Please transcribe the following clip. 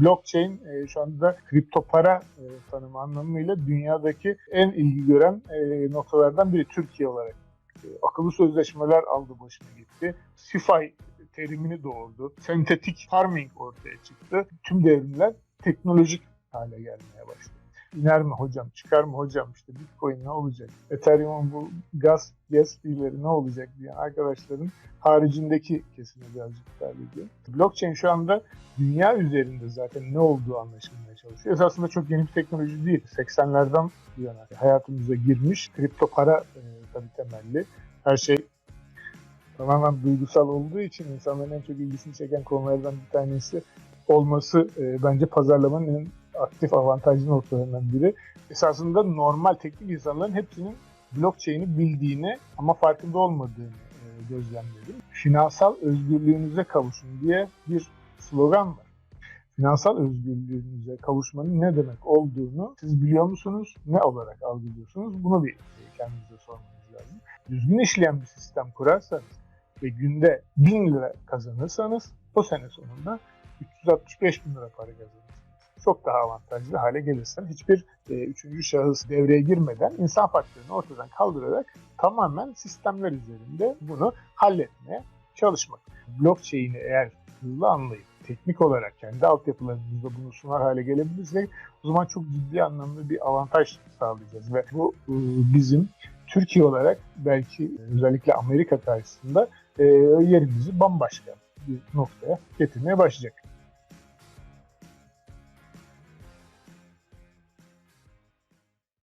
Blockchain e, şu anda kripto para e, tanımı anlamıyla dünyadaki en ilgi gören e, noktalardan biri Türkiye olarak. E, akıllı sözleşmeler aldı başına gitti. CeFi terimini doğurdu. Sentetik farming ortaya çıktı. Tüm devrimler teknolojik hale gelmeye başladı. İner mi hocam, çıkar mı hocam, işte Bitcoin ne olacak, Ethereum'un bu gaz, gas fiilleri ne olacak diye arkadaşların haricindeki kesime birazcık hitap ediyor. Blockchain şu anda dünya üzerinde zaten ne olduğu anlaşılmaya çalışıyor. Esasında çok yeni bir teknoloji değil. 80'lerden bu yana hayatımıza girmiş. Kripto para e, tabii temelli. Her şey tamamen duygusal olduğu için insanların en çok ilgisini çeken konulardan bir tanesi olması e, bence pazarlamanın en aktif avantajlı noktalarından biri. Esasında normal teknik insanların hepsinin blockchain'i bildiğini ama farkında olmadığını e, gözlemledim. Finansal özgürlüğünüze kavuşun diye bir slogan var. Finansal özgürlüğünüze kavuşmanın ne demek olduğunu siz biliyor musunuz? Ne olarak algılıyorsunuz? Bunu bir kendinize sormanız lazım. Düzgün işleyen bir sistem kurarsanız ve günde 1000 lira kazanırsanız o sene sonunda 365 bin lira para kazanırsınız. Çok daha avantajlı hale gelirsen hiçbir e, üçüncü şahıs devreye girmeden insan faktörünü ortadan kaldırarak tamamen sistemler üzerinde bunu halletmeye çalışmak. Blockchain'i eğer hızlı anlayıp teknik olarak kendi altyapılarımızda bunu sunar hale gelebilirsek o zaman çok ciddi anlamda bir avantaj sağlayacağız ve bu e, bizim Türkiye olarak belki özellikle Amerika karşısında e, yerimizi bambaşka bir noktaya getirmeye başlayacak.